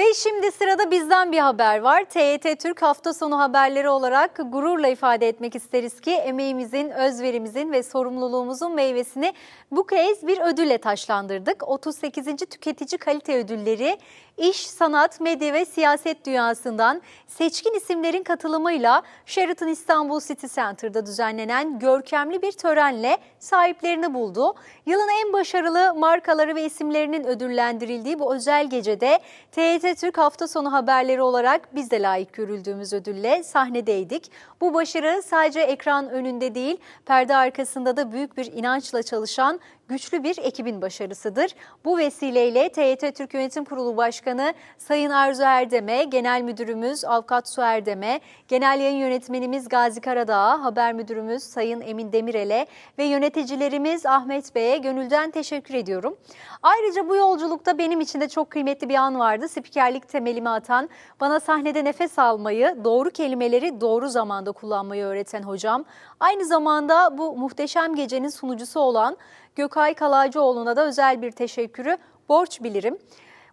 Ve şimdi sırada bizden bir haber var. TYT Türk hafta sonu haberleri olarak gururla ifade etmek isteriz ki emeğimizin, özverimizin ve sorumluluğumuzun meyvesini bu kez bir ödülle taşlandırdık. 38. Tüketici Kalite Ödülleri iş, sanat, medya ve siyaset dünyasından seçkin isimlerin katılımıyla Sheraton İstanbul City Center'da düzenlenen görkemli bir törenle sahiplerini buldu. Yılın en başarılı markaları ve isimlerinin ödüllendirildiği bu özel gecede TYT Türk hafta sonu haberleri olarak biz de layık görüldüğümüz ödülle sahnedeydik. Bu başarı sadece ekran önünde değil, perde arkasında da büyük bir inançla çalışan güçlü bir ekibin başarısıdır. Bu vesileyle TYT Türk Yönetim Kurulu Başkanı Sayın Arzu Erdem'e, Genel Müdürümüz Avukat Su Erdem'e, Genel Yayın Yönetmenimiz Gazi Karadağ'a, Haber Müdürümüz Sayın Emin Demirel'e ve yöneticilerimiz Ahmet Bey'e gönülden teşekkür ediyorum. Ayrıca bu yolculukta benim için de çok kıymetli bir an vardı. Spikerlik temelimi atan, bana sahnede nefes almayı, doğru kelimeleri doğru zamanda kullanmayı öğreten hocam. Aynı zamanda bu muhteşem gecenin sunucusu olan Gökay Kalaycıoğlu'na da özel bir teşekkürü borç bilirim.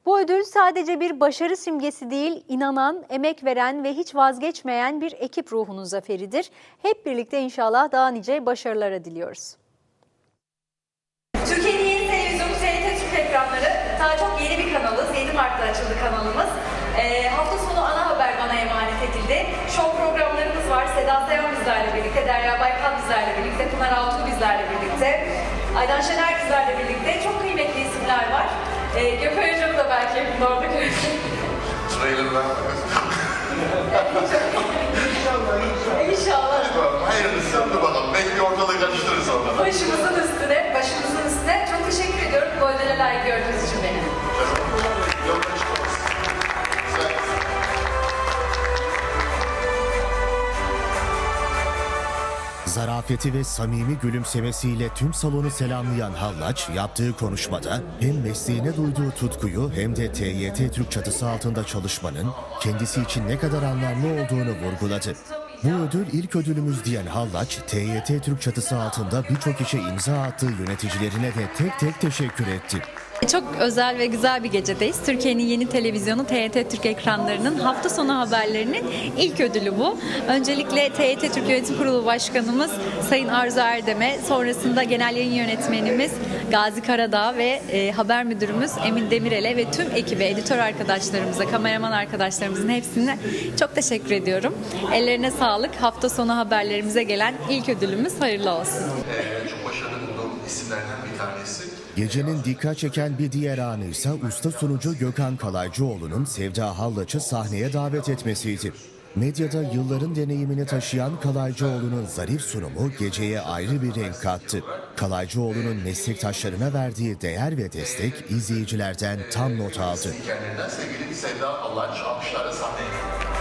Bu ödül sadece bir başarı simgesi değil, inanan, emek veren ve hiç vazgeçmeyen bir ekip ruhunun zaferidir. Hep birlikte inşallah daha nice başarılara diliyoruz. Türkiye'nin yeni televizyonu TRT Türk ekranları daha çok yeni bir kanalız. 7 Mart'ta açıldı kanalımız. Ee, hafta sonu ana haber bana emanet edildi. Show programlarımız var. Seda Sayan bizlerle birlikte, Derya Baykal bizlerle birlikte, Pınar Altuğ bizlerle birlikte, Aydan Şener bizlerle birlikte. Çok kıymetli isimler var. Ee, Gökhan Hocam'ı da belki yakında orada görürsün. Sırayla ben. Zarafeti ve samimi gülümsemesiyle tüm salonu selamlayan Hallaç yaptığı konuşmada hem mesleğine duyduğu tutkuyu hem de TYT Türk çatısı altında çalışmanın kendisi için ne kadar anlamlı olduğunu vurguladı. Bu ödül ilk ödülümüz diyen Hallaç, TYT Türk çatısı altında birçok işe imza attığı yöneticilerine de tek tek teşekkür etti. Çok özel ve güzel bir gecedeyiz. Türkiye'nin yeni televizyonu TYT Türk ekranlarının hafta sonu haberlerinin ilk ödülü bu. Öncelikle TYT Türk Yönetim Kurulu Başkanımız Sayın Arzu Erdem'e, sonrasında Genel Yayın Yönetmenimiz Gazi Karadağ ve e, Haber Müdürümüz Emin Demirel'e ve tüm ekibe, editör arkadaşlarımıza, kameraman arkadaşlarımızın hepsine çok teşekkür ediyorum. Ellerine sağlık. Hafta sonu haberlerimize gelen ilk ödülümüz hayırlı olsun. Ee, çok başarılı isimlerden bir tanesi. Gecenin dikkat çeken bir diğer anı ise usta sunucu Gökhan Kalaycıoğlu'nun Sevda Hallaç'ı sahneye davet etmesiydi. Medyada yılların deneyimini taşıyan Kalaycıoğlu'nun zarif sunumu geceye ayrı bir renk kattı. Kalaycıoğlu'nun meslektaşlarına verdiği değer ve destek izleyicilerden tam not aldı. Sevda Allaç alkışlarla sahneye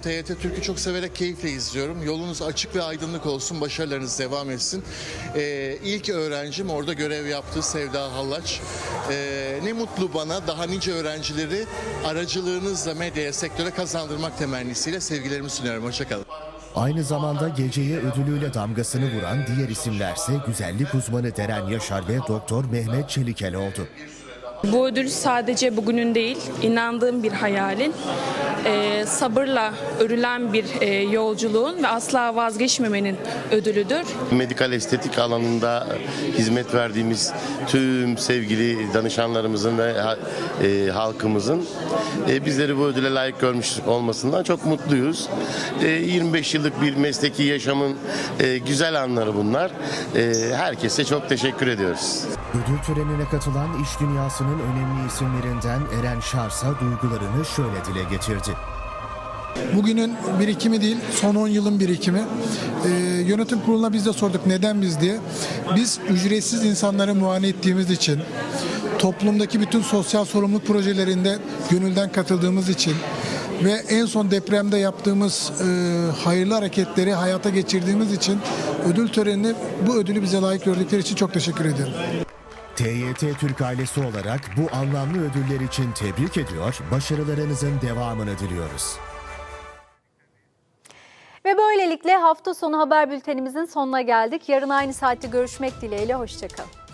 TYT Türk'ü çok severek keyifle izliyorum. Yolunuz açık ve aydınlık olsun, başarılarınız devam etsin. Ee, ilk öğrencim orada görev yaptı Sevda Hallaç. Ee, ne mutlu bana daha nice öğrencileri aracılığınızla medyaya, sektöre kazandırmak temennisiyle sevgilerimi sunuyorum. Hoşçakalın. Aynı zamanda geceye ödülüyle damgasını vuran diğer isimlerse güzellik uzmanı Deren Yaşar ve Doktor Mehmet Çelikel oldu. Bu ödül sadece bugünün değil, inandığım bir hayalin, e, sabırla örülen bir e, yolculuğun ve asla vazgeçmemenin ödülüdür. medikal estetik alanında hizmet verdiğimiz tüm sevgili danışanlarımızın ve e, halkımızın e, bizleri bu ödüle layık görmüş olmasından çok mutluyuz. E, 25 yıllık bir mesleki yaşamın e, güzel anları bunlar. E, herkese çok teşekkür ediyoruz. Ödül törenine katılan iş dünyasının önemli isimlerinden Eren Şarsa duygularını şöyle dile getirdi. Bugünün birikimi değil, son 10 yılın birikimi. Ee, yönetim kuruluna biz de sorduk neden biz diye. Biz ücretsiz insanları muayene ettiğimiz için, toplumdaki bütün sosyal sorumluluk projelerinde gönülden katıldığımız için ve en son depremde yaptığımız e, hayırlı hareketleri hayata geçirdiğimiz için ödül törenini, bu ödülü bize layık gördükleri için çok teşekkür ediyorum. TYT Türk ailesi olarak bu anlamlı ödüller için tebrik ediyor, başarılarınızın devamını diliyoruz. Ve böylelikle hafta sonu haber bültenimizin sonuna geldik. Yarın aynı saatte görüşmek dileğiyle. Hoşçakalın.